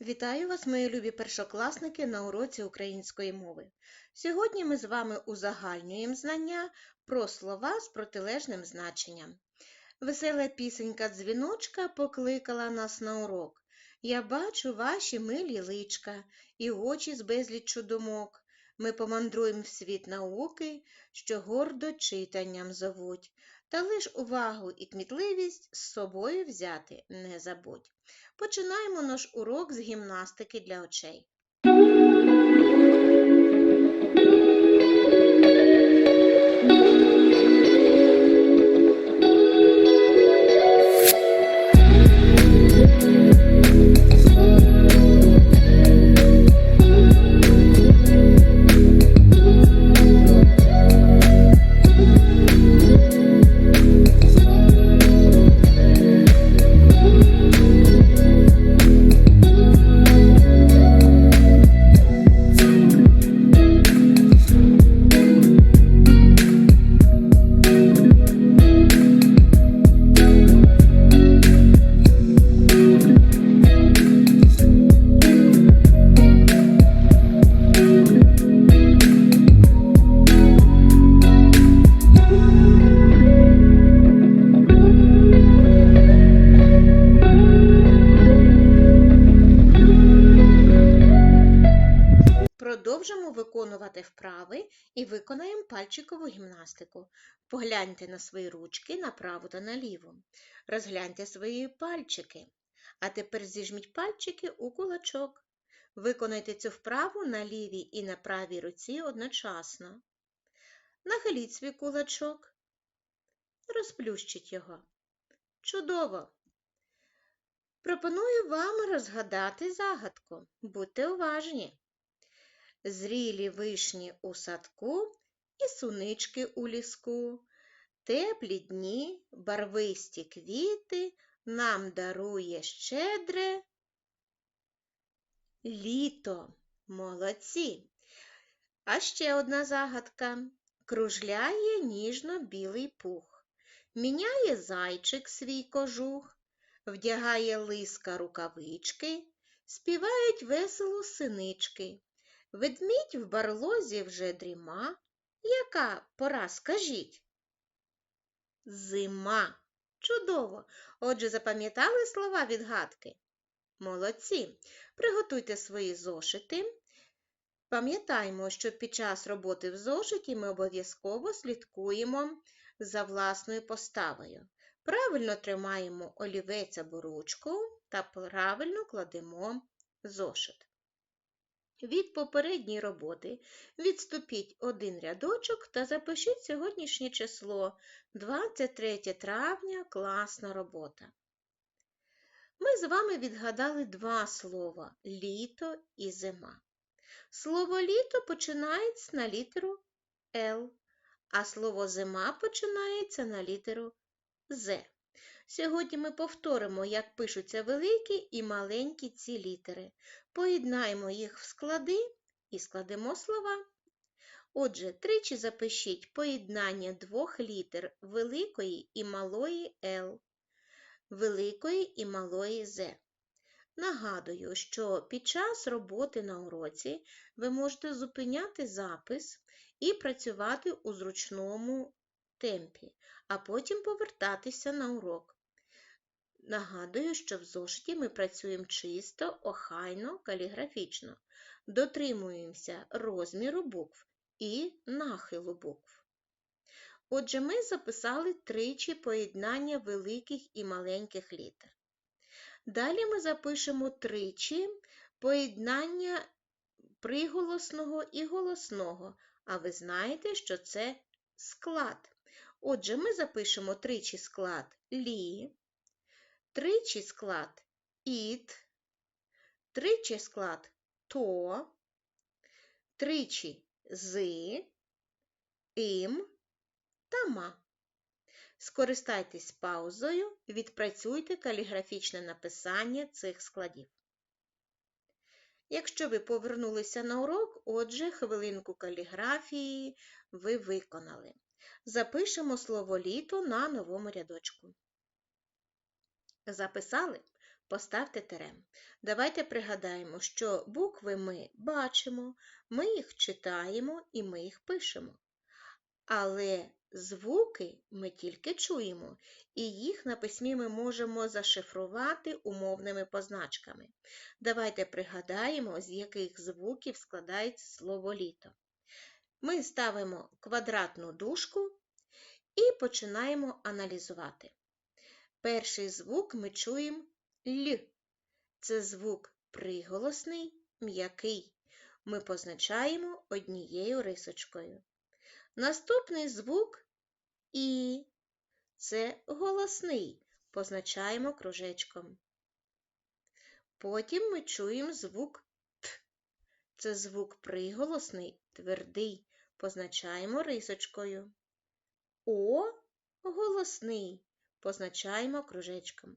Вітаю вас, мої любі першокласники, на уроці української мови. Сьогодні ми з вами узагальнюємо знання про слова з протилежним значенням. Весела пісенька дзвіночка покликала нас на урок. Я бачу ваші милі личка і очі з безліччю думок. Ми помандруємо в світ науки, що гордо читанням зовуть. Та лиш увагу і кмітливість з собою взяти не забудь. Починаємо наш урок з гімнастики для очей. Пальчикову гімнастику. Погляньте на свої ручки направо та наліво. Розгляньте свої пальчики. А тепер зіжміть пальчики у кулачок. Виконайте цю вправу на лівій і на правій руці одночасно. Нахиліть свій кулачок. Розплющіть його. Чудово! Пропоную вам розгадати загадку. Будьте уважні. Зрілі вишні у садку і сунички у ліску. Теплі дні, барвисті квіти нам дарує щедре літо. Молодці. А ще одна загадка. Кружляє ніжно-білий пух. Міняє зайчик свій кожух, вдягає лиска рукавички, співають весело синички. Ведмідь в барлозі вже дріма. Яка пора, скажіть? Зима. Чудово! Отже, запам'ятали слова відгадки? Молодці! Приготуйте свої зошити. Пам'ятаємо, що під час роботи в зошиті ми обов'язково слідкуємо за власною поставою. Правильно тримаємо олівець або ручку та правильно кладемо зошит. Від попередньої роботи відступіть один рядочок та запишіть сьогоднішнє число 23 травня класна робота. Ми з вами відгадали два слова літо і зима. Слово літо починається на літеру Л, а слово зима починається на літеру З. Сьогодні ми повторимо, як пишуться великі і маленькі ці літери. Поєднаємо їх в склади і складемо слова. Отже, тричі запишіть поєднання двох літер великої і малої Л, великої і малої З. Нагадую, що під час роботи на уроці ви можете зупиняти запис і працювати у зручному темпі, а потім повертатися на урок. Нагадую, що в зошиті ми працюємо чисто, охайно, каліграфічно. Дотримуємося розміру букв і нахилу букв. Отже, ми записали тричі поєднання великих і маленьких літер. Далі ми запишемо тричі поєднання приголосного і голосного, а ви знаєте, що це склад. Отже, ми запишемо тричі склад лі, тричі склад іт, тричі склад то, тричі з, ім та ма. Скористайтесь паузою відпрацюйте каліграфічне написання цих складів. Якщо ви повернулися на урок, отже, хвилинку каліграфії ви виконали. Запишемо слово літо на новому рядочку. Записали? поставте тире. Давайте пригадаємо, що букви ми бачимо, ми їх читаємо і ми їх пишемо. Але звуки ми тільки чуємо, і їх на письмі ми можемо зашифрувати умовними позначками. Давайте пригадаємо, з яких звуків складається слово літо. Ми ставимо квадратну дужку і починаємо аналізувати. Перший звук ми чуємо Л. Це звук приголосний, м'який. Ми позначаємо однією рисочкою. Наступний звук І. Це голосний. Позначаємо кружечком. Потім ми чуємо звук Т. Це звук приголосний, твердий. Позначаємо рисочкою. О голосний. Позначаємо кружечком.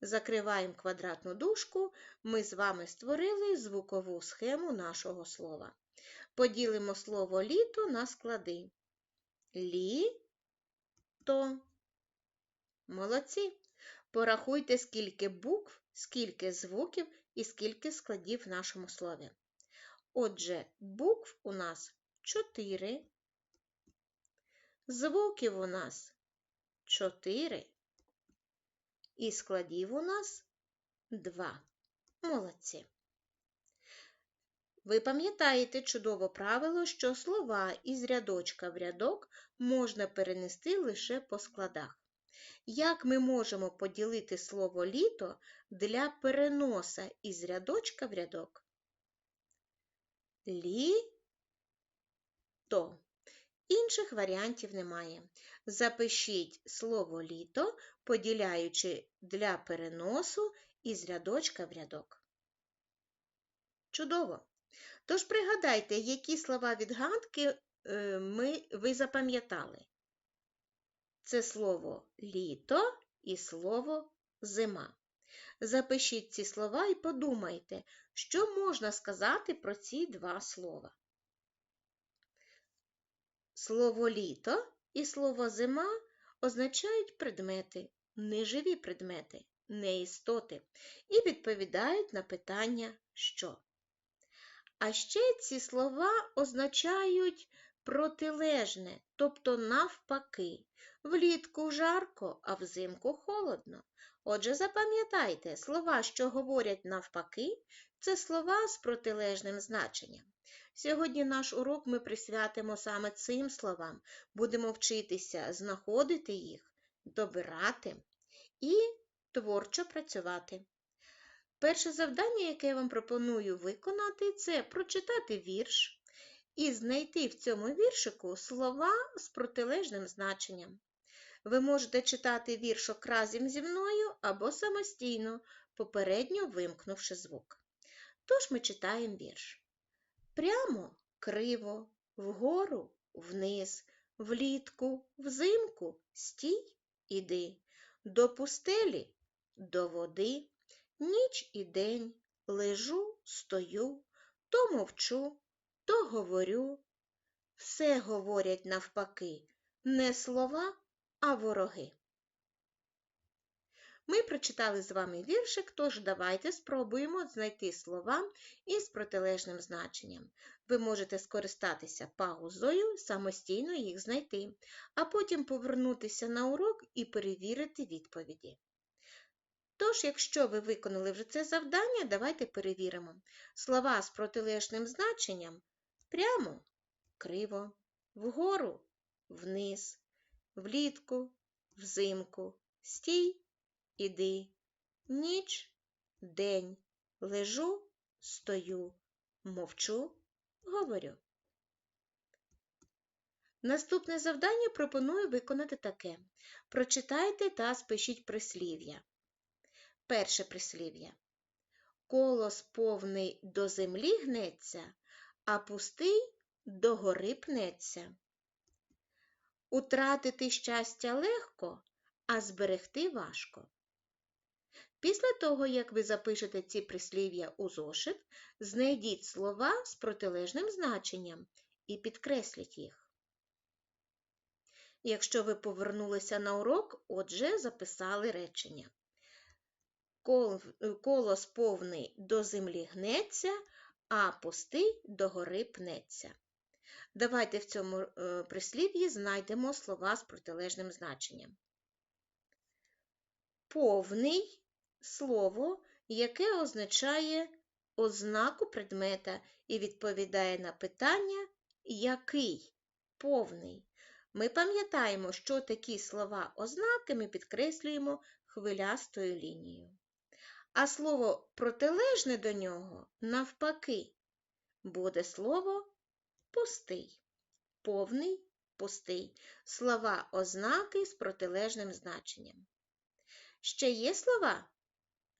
Закриваємо квадратну дужку, ми з вами створили звукову схему нашого слова. Поділимо слово літо на склади. Лі-то. Молодці. Порахуйте, скільки букв, скільки звуків і скільки складів в нашому слові. Отже, букв у нас 4, звуків у нас 4 і складів у нас 2. Молодці. Ви пам'ятаєте чудове правило, що слова із рядочка в рядок можна перенести лише по складах. Як ми можемо поділити слово літо для переноса із рядочка в рядок? Літо. Інших варіантів немає. Запишіть слово літо, поділяючи для переносу із рядочка в рядок. Чудово! Тож пригадайте, які слова відгадки е, ми, ви запам'ятали. Це слово літо і слово зима. Запишіть ці слова і подумайте, що можна сказати про ці два слова. Слово літо і слово зима означають предмети, неживі предмети, не істоти, і відповідають на питання що. А ще ці слова означають протилежне, тобто навпаки. Влітку жарко, а взимку холодно. Отже, запам'ятайте, слова, що говорять навпаки, це слова з протилежним значенням. Сьогодні наш урок ми присвятимо саме цим словам, будемо вчитися знаходити їх, добирати і творчо працювати. Перше завдання, яке я вам пропоную виконати, це прочитати вірш і знайти в цьому віршику слова з протилежним значенням. Ви можете читати віршок разом зі мною або самостійно, попередньо вимкнувши звук. Тож ми читаємо вірш. Прямо криво, вгору, вниз, влітку, взимку, стій, іди, до пустелі, до води, ніч і день лежу, стою, то мовчу, то говорю. Все говорять навпаки, не слова, а вороги. Ми прочитали з вами віршик, тож давайте спробуємо знайти слова із протилежним значенням. Ви можете скористатися паузою, самостійно їх знайти, а потім повернутися на урок і перевірити відповіді. Тож, якщо ви виконали вже це завдання, давайте перевіримо. Слова з протилежним значенням прямо, криво, вгору, вниз, влітку, взимку, стій, іди, ніч, день, лежу, стою, мовчу, говорю. Наступне завдання пропоную виконати таке. Прочитайте та спишіть прислів'я. Перше прислів'я. Колос повний до землі гнеться, а пустий до гори пнеться. Утратити щастя легко, а зберегти важко. Після того, як ви запишете ці прислів'я у зошит, знайдіть слова з протилежним значенням і підкресліть їх. Якщо ви повернулися на урок, отже, записали речення. кол- колос повний до землі гнеться, а пустий до гори пнеться. Давайте в цьому е, прислів'ї знайдемо слова з протилежним значенням. Повний слово, яке означає ознаку предмета і відповідає на питання який повний. Ми пам'ятаємо, що такі слова ознаки ми підкреслюємо хвилястою лінією. А слово протилежне до нього навпаки буде слово пустий, повний, пустий. Слова ознаки з протилежним значенням. Ще є слова?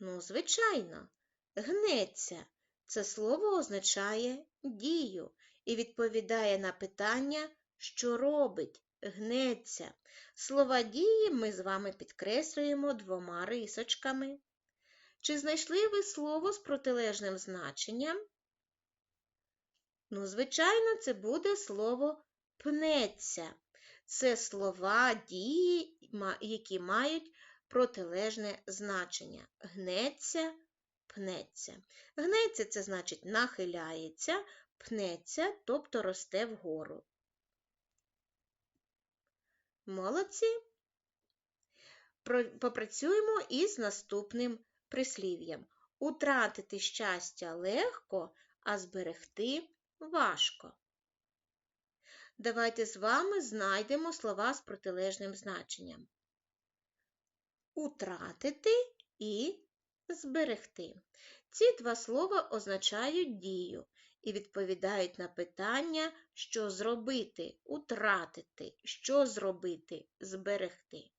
Ну, звичайно, гнеться. Це слово означає дію і відповідає на питання, що робить, гнеться. Слова дії ми з вами підкреслюємо двома рисочками. Чи знайшли ви слово з протилежним значенням? Ну, звичайно, це буде слово пнеться. Це слова дії, які мають протилежне значення. Гнеться, пнеться. Гнеться це значить нахиляється, пнеться, тобто росте вгору. Молодці. Попрацюємо із наступним прислів'ям. Утратити щастя легко, а зберегти важко. Давайте з вами знайдемо слова з протилежним значенням. Утратити і зберегти. Ці два слова означають дію і відповідають на питання, що зробити, утратити, що зробити, зберегти.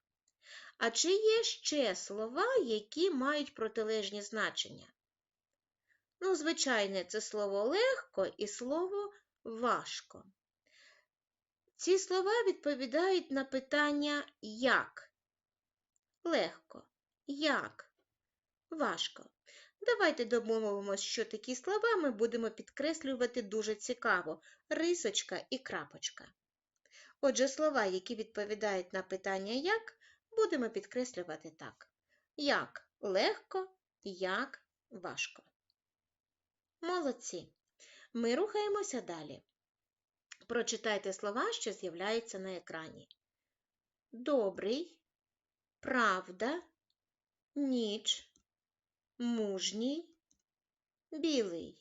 А чи є ще слова, які мають протилежні значення? Ну, звичайне, це слово легко і слово важко. Ці слова відповідають на питання як? Легко. Як? Важко. Давайте домовимося, що такі слова ми будемо підкреслювати дуже цікаво рисочка і крапочка. Отже, слова, які відповідають на питання як, будемо підкреслювати так. Як легко, як важко. Молодці. Ми рухаємося далі. Прочитайте слова, що з'являються на екрані. Добрий, правда, ніч, мужній, білий,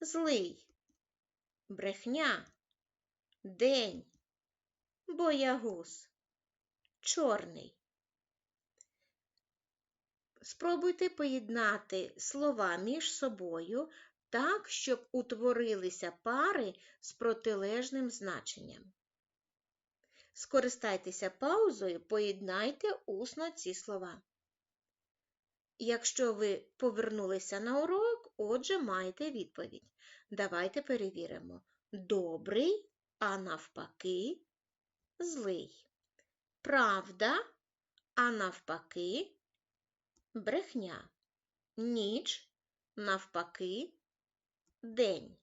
злий, брехня, день, боягуз, чорний. Спробуйте поєднати слова між собою так, щоб утворилися пари з протилежним значенням. Скористайтеся паузою, поєднайте усно ці слова. Якщо ви повернулися на урок, отже, маєте відповідь. Давайте перевіримо. Добрий, а навпаки, злий. Правда, а навпаки, брехня. Ніч, навпаки, день.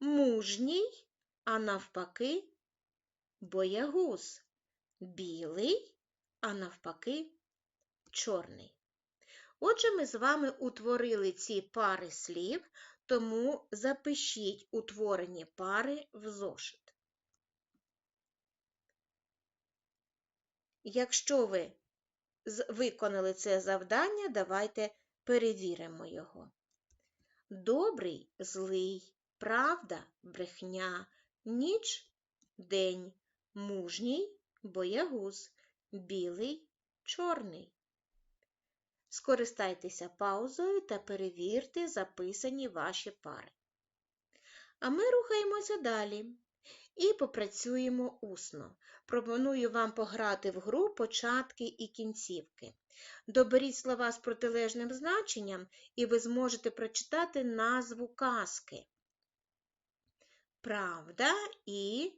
Мужній, а навпаки, боягуз. Білий, а навпаки, чорний. Отже, ми з вами утворили ці пари слів, тому запишіть утворені пари в зошит. Якщо ви виконали це завдання, давайте перевіримо його. Добрий, злий, правда, брехня, ніч, день, мужній, боягуз, білий, чорний. Скористайтеся паузою та перевірте записані ваші пари. А ми рухаємося далі і попрацюємо усно. Пропоную вам пограти в гру початки і кінцівки. Доберіть слова з протилежним значенням, і ви зможете прочитати назву казки. Правда і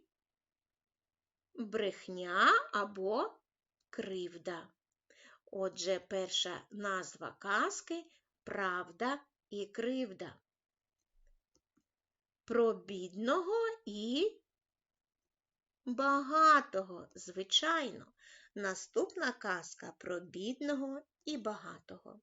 брехня або кривда. Отже, перша назва казки правда і кривда. Про бідного і багатого, звичайно. Наступна казка про бідного і багатого.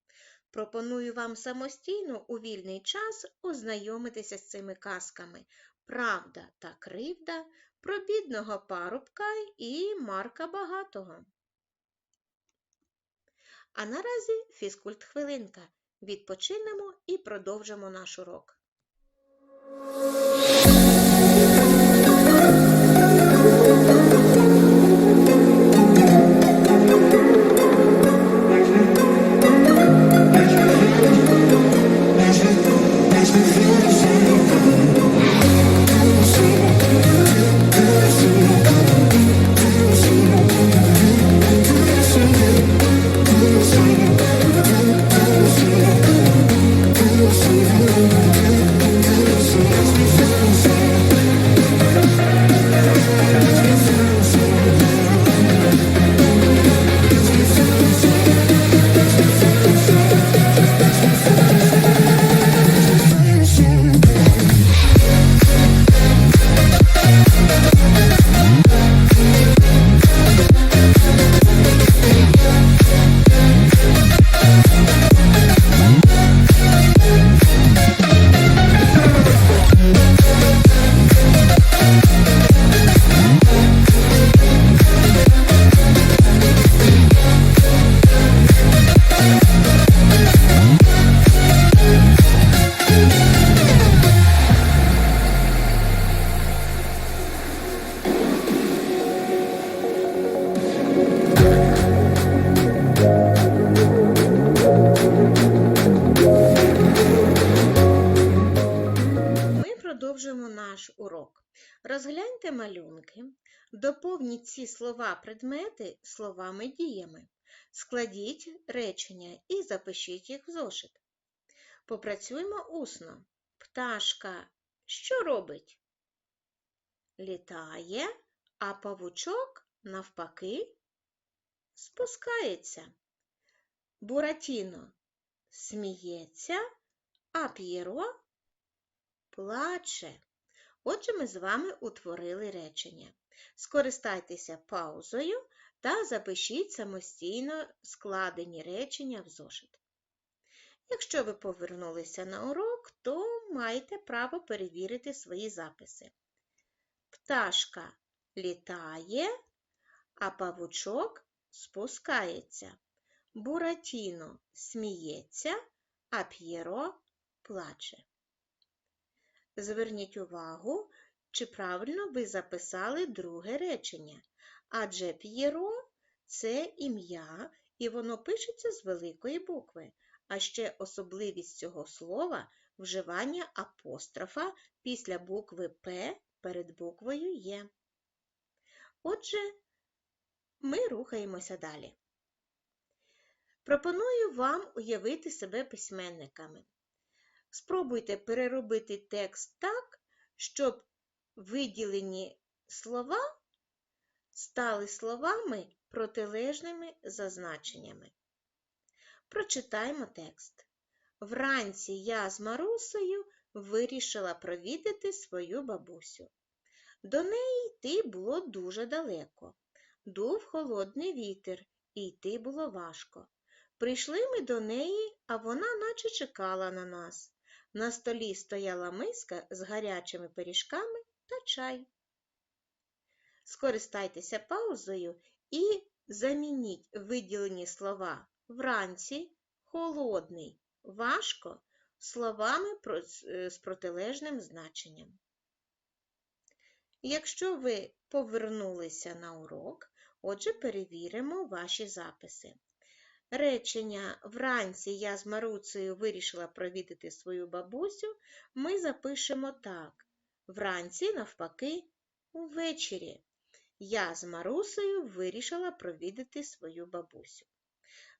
Пропоную вам самостійно у вільний час ознайомитися з цими казками Правда та кривда про бідного парубка і Марка Багатого. А наразі фізкульт хвилинка. Відпочинемо і продовжимо наш урок. Ми доповніть ці слова предмети словами діями. Складіть речення і запишіть їх в зошит. Попрацюємо усно. Пташка що робить? Літає, а павучок навпаки спускається. Буратіно сміється, а П'єро плаче. Отже, ми з вами утворили речення. Скористайтеся паузою та запишіть самостійно складені речення в зошит. Якщо ви повернулися на урок, то маєте право перевірити свої записи. Пташка літає, а павучок спускається. Буратіно сміється, а П'єро плаче. Зверніть увагу, чи правильно ви записали друге речення, адже П'єро це ім'я, і воно пишеться з великої букви. А ще особливість цього слова вживання апострофа після букви П перед буквою Є. Отже, ми рухаємося далі. Пропоную вам уявити себе письменниками. Спробуйте переробити текст так, щоб виділені слова стали словами протилежними за значеннями. Прочитаймо текст. Вранці я з Марусею вирішила провідати свою бабусю. До неї йти було дуже далеко. Дув холодний вітер, і йти було важко. Прийшли ми до неї, а вона наче чекала на нас. На столі стояла миска з гарячими пиріжками та чай. Скористайтеся паузою і замініть виділені слова вранці, холодний, важко словами е, з протилежним значенням. Якщо ви повернулися на урок, отже, перевіримо ваші записи. Речення Вранці я з Маруцею вирішила провідати свою бабусю, ми запишемо так. Вранці, навпаки, увечері. Я з Марусею вирішила провідати свою бабусю.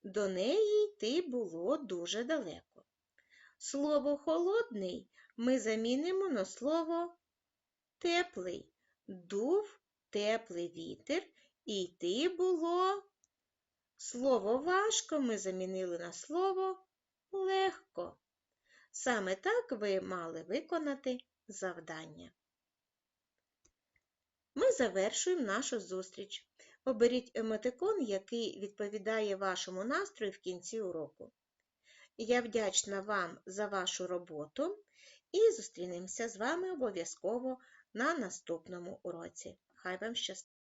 До неї йти було дуже далеко. Слово холодний ми замінимо на слово теплий. Дув теплий вітер, і йти було. Слово важко ми замінили на слово легко. Саме так ви мали виконати завдання. Ми завершуємо нашу зустріч. Оберіть емотикон, який відповідає вашому настрою в кінці уроку. Я вдячна вам за вашу роботу і зустрінемося з вами обов'язково на наступному уроці. Хай вам щастить!